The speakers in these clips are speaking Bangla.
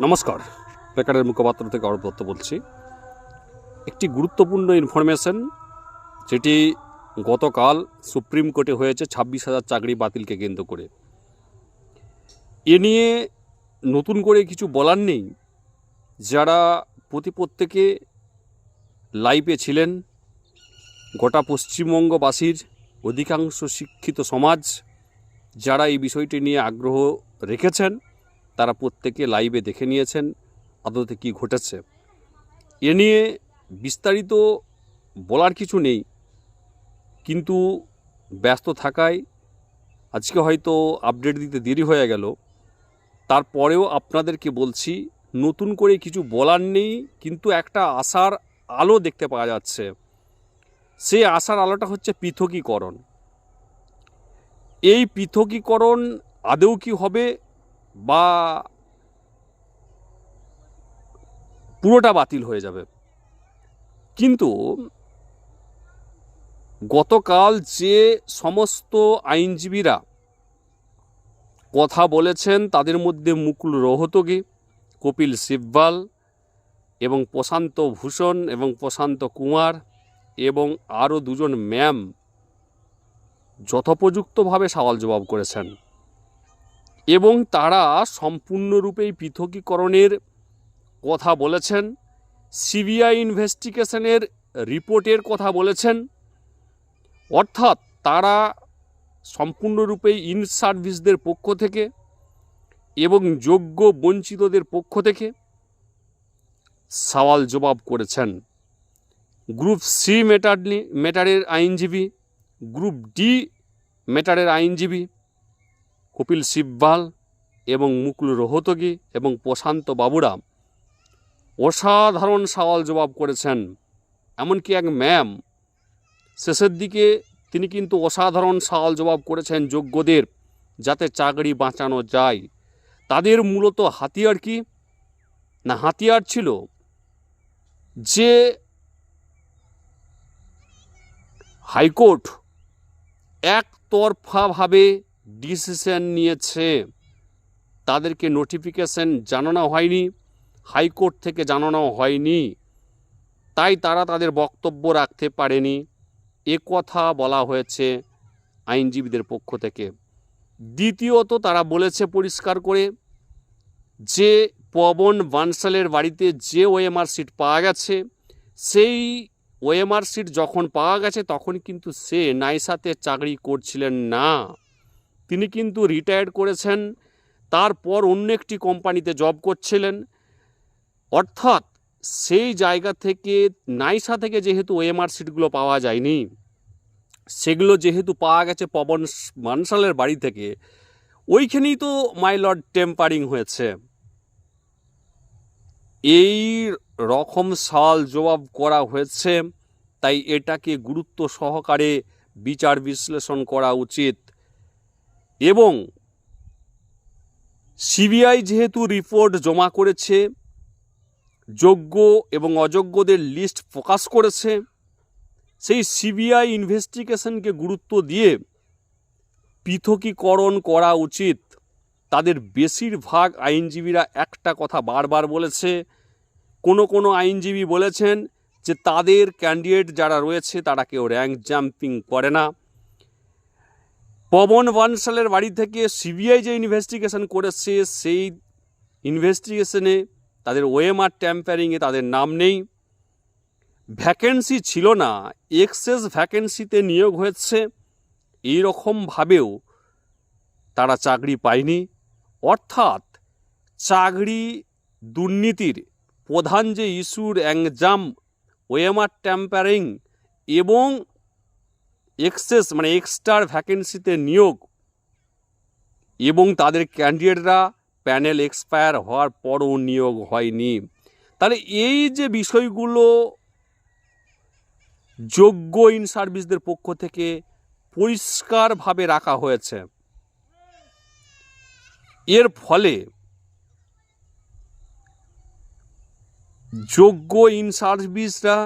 নমস্কার। বেকারের মুখপাত্র থেকে অরূপ দত্ত বলছি। একটি গুরুত্বপূর্ণ ইনফরমেশন যেটি গতকাল সুপ্রিম কোর্টে হয়েছে, ছাব্বিশ হাজার চাকরি বাতিলকে কেন্দ্র করে। এ নিয়ে নতুন করে কিছু বলার নেই। যারা প্রতি প্রত্যেকে লাইভে ছিলেন, গোটা পশ্চিমবঙ্গবাসীর অধিকাংশ শিক্ষিত সমাজ, যারা এই বিষয়টি নিয়ে আগ্রহ রেখেছেন তারা প্রত্যেকে লাইভে দেখে নিয়েছেন আদতে কী ঘটেছে। এ নিয়ে বিস্তারিত বলার কিছু নেই, কিন্তু ব্যস্ত থাকায় আজকে হয়তো আপডেট দিতে দেরি হয়ে গেল। তারপরেও আপনাদেরকে বলছি, নতুন করে কিছু বলার নেই, কিন্তু একটা আশার আলো দেখতে পাওয়া যাচ্ছে। সেই আশার আলোটা হচ্ছে পৃথকীকরণ। এই পৃথকীকরণ আদৌ কি হবে বা পুরোটা বাতিল হয়ে যাবে। কিন্তু গতকাল যে সমস্ত আইনজীবীরা কথা বলেছেন, তাদের মধ্যে মুকুল রোহতগি, কপিল সিব্বাল এবং প্রশান্ত ভূষণ এবং প্রশান্ত কুমার এবং আরও দুজন ম্যাম যথোপযুক্তভাবে সওয়াল জবাব করেছেন। এবং তারা সম্পূর্ণরূপেই পৃথকীকরণের কথা বলেছেন, সিবিআই ইনভেস্টিগেশনের রিপোর্টের কথা বলেছেন। অর্থাৎ তারা সম্পূর্ণরূপেই ইন সার্ভিসদের পক্ষ থেকে এবং যোগ্য বঞ্চিতদের পক্ষ থেকে সওয়াল জবাব করেছেন। গ্রুপ সি মেটার মেটারের আইনজীবী, গ্রুপ ডি মেটারের আইনজীবী কপিল সিব্বাল এবং মুকুল রোহতগি এবং প্রশান্ত বাবুরা অসাধারণ সওয়াল জবাব করেছেন, এমনকি এক ম্যাম। শেষের দিকে তিনি কিন্তু অসাধারণ সওয়াল জবাব করেছেন যোগ্যদের, যাতে চাকরি বাঁচানো যায়। তাদের মূলত হাতিয়ার কি? না, হাতিয়ার ছিল যে হাইকোর্ট একতরফাভাবে ডিসিশন নিয়েছে। তাদেরকে নোটিফিকেশন জানানো হয়নি, হাইকোর্ট থেকে জানানো হয়নি। তাই তারা তাদের বক্তব্য রাখতে পারেনি। এ কথা বলা হয়েছে আইনজীবীদের পক্ষ থেকে। দ্বিতীয়ত তারা বলেছে পরিষ্কার করে যে পবন বানসালের বাড়িতে যে ওএমআর সিট পাওয়া গেছে, সেই ওএমআর সিট যখন পাওয়া গেছে তখন কিন্তু সে নাইসাতে চাকরি করছিলেন না। তিনি কিন্তু রিটায়ার্ড করেছেন। তারপর অন্য একটি কোম্পানিতে জব করছিলেন। অর্থাৎ সেই জায়গা থেকে, নাইসা থেকে যেহেতু ওএমআর সিটগুলো পাওয়া যায়নি, সেগুলো যেহেতু পাওয়া গেছে পবন মানসালের বাড়ি থেকে, ওইখানেই তো মাইলর্ড টেম্পারিং হয়েছে। এই রকম সাল জবাব করা হয়েছে, তাই এটাকে গুরুত্ব সহকারে বিচার বিশ্লেষণ করা উচিত। এবং সিবিআই যেহেতু রিপোর্ট জমা করেছে, যোগ্য এবং অযোগ্যদের লিস্ট প্রকাশ করেছে, সেই সিবিআই ইনভেস্টিগেশনকে গুরুত্ব দিয়ে পৃথকীকরণ করা উচিত। তাদের বেশিরভাগ আইনজীবীরা একটা কথা বারবার বলেছে। কোনো কোনো আইনজীবী বলেছেন যে তাদের ক্যান্ডিডেট যারা রয়েছে তারা কেউ র্যাঙ্ক জাম্পিং করে না। পবন বানসালের বাড়ি থেকে সিবিআই যে ইনভেস্টিগেশন করেছে, সেই ইনভেস্টিগেশনে তাদের ওএমআর ট্যাম্পারিংয়ে তাদের নাম নেই। ভ্যাকেন্সি ছিল না এক্সেস ভ্যাকেন্সিতে নিয়োগ হয়েছে। এই রকমভাবেও তারা চাকরি পায়নি। অর্থাৎ চাকরি দুর্নীতির প্রধান যে ইস্যুর অ্যাংজাম ওএমআর ট্যাম্পারিং এবং এক্সেস মানে এক্সট্রার ভ্যাকেন্সিতে নিয়োগ এবং তাদের ক্যান্ডিডেটরা প্যানেল এক্সপায়ার হওয়ার পরও নিয়োগ হয়নি। তাহলে এই যে বিষয়গুলো যোগ্য ইন সার্ভিসদের পক্ষ থেকে পরিষ্কারভাবে রাখা হয়েছে, এর ফলে যোগ্য ইন সার্ভিসরা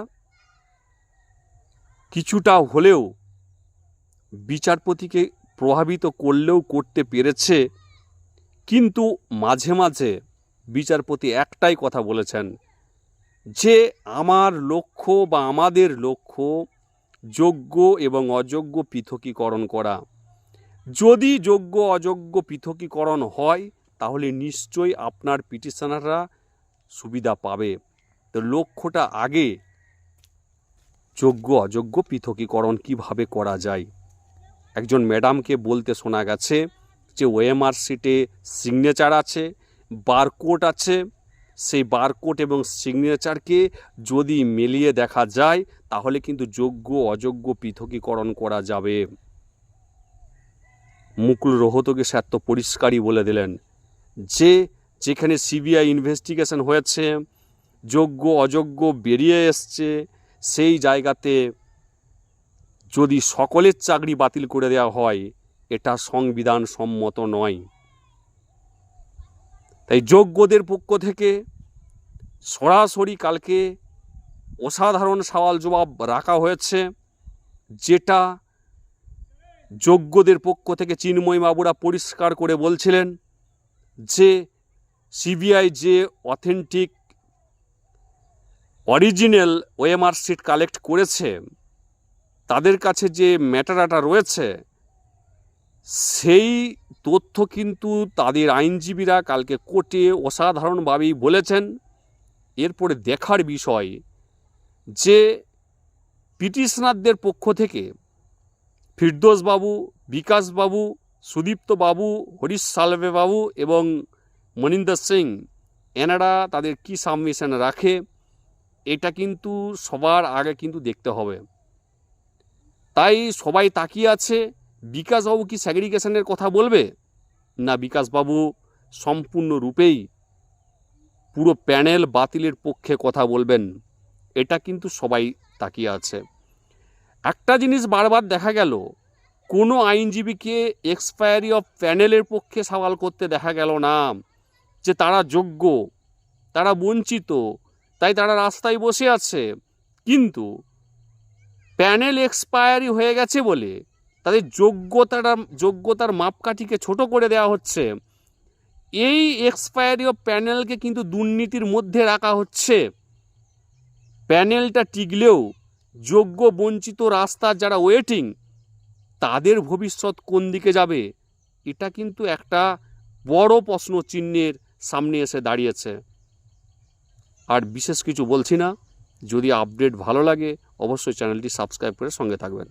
কিছুটা হলেও বিচারপতিকে প্রভাবিত করলেও করতে পেরেছে, কিন্তু মাঝে মাঝে বিচারপতি একটাই কথা বলেছেন, যে আমার লক্ষ্য বা আমাদের লক্ষ্য যোগ্য এবং অযোগ্য পৃথকীকরণ করা। যদি যোগ্য, অযোগ্য পৃথকীকরণ হয়, তাহলে নিশ্চয়ই আপনার পিটিশনাররা সুবিধা পাবে। তো লক্ষ্যটা আগে, যোগ্য, অযোগ্য পৃথকীকরণ কীভাবে করা যায়? একজন ম্যাডামকে বলতে শোনা গেছে যে ওএমআর সিটে সিগনেচার আছে, বারকোড আছে। সেই বারকোড এবং সিগনেচারকে যদি মিলিয়ে দেখা যায়, তাহলে কিন্তু যোগ্য, অযোগ্য পৃথকীকরণ করা যাবে। মুকুল রোহতকে স্যার তো পরিষ্কারই বলে দিলেন যে, যেখানে সিবিআই ইনভেস্টিগেশন হয়েছে, যোগ্য, অযোগ্য বেরিয়ে এসছে, সেই জায়গাতে যদি সকলের চাকরি বাতিল করে দেওয়া হয়, এটা সংবিধান সম্মত নয়। তাই যোগ্যদের পক্ষ থেকে সরাসরি কালকে অসাধারণ সওয়াল জবাব রাখা হয়েছে, যেটা যোগ্যদের পক্ষ থেকে চিন্ময় বাবুরা পরিষ্কার করে বলছিলেন যে সিবিআই যে authentic original OMR sheet collect করেছে তাদের কাছে যে ম্যাটারাটা রয়েছে, সেই তথ্য কিন্তু তাদের আইনজীবীরা কালকে কোর্টে অসাধারণভাবেই বলেছেন। এরপরে দেখার বিষয় যে পিটিশনারদের পক্ষ থেকে ফিরদোস বাবু বিকাশ বাবু সুদীপ্ত বাবু হরিশ সালভে বাবু এবং মনিন্দর সিং, এনারা তাদের কি সাবমিশন রাখে, এটা কিন্তু সবার আগে কিন্তু দেখতে হবে। তাই সবাই তাকিয়ে আছে, বিকাশবাবু কি স্যাগ্রিগেশনের কথা বলবে? না, বিকাশবাবু সম্পূর্ণরূপেই পুরো প্যানেল বাতিলের পক্ষে কথা বলবেন, এটা কিন্তু সবাই তাকিয়ে আছে। একটা জিনিস বারবার দেখা গেল, কোনো আইনজীবীকে এক্সপায়ারি অফ প্যানেলের পক্ষে সওয়াল করতে দেখা গেল না, যে তারা যোগ্য, তারা বঞ্চিত, তাই তারা রাস্তায় বসে আছে। কিন্তু প্যানেল এক্সপায়ারি হয়ে গেছে বলে তাদের যোগ্যতাটা, যোগ্যতার মাপকাঠিকে ছোট করে দেওয়া হচ্ছে। এই এক্সপায়ারি অফ প্যানেলকে কিন্তু দুর্নীতির মধ্যে রাখা হচ্ছে। প্যানেলটা টিকলেও যোগ্য বঞ্চিত রাস্তার যারা ওয়েটিং, তাদের ভবিষ্যৎ কোন দিকে যাবে, এটা কিন্তু একটা বড় প্রশ্ন চিহ্নের সামনে এসে দাঁড়িয়েছে। আর বিশেষ কিছু বলছি না। যদি আপডেট ভালো লাগে অবশ্যই চ্যানেলটি সাবস্ক্রাইব করে সঙ্গে থাকবেন।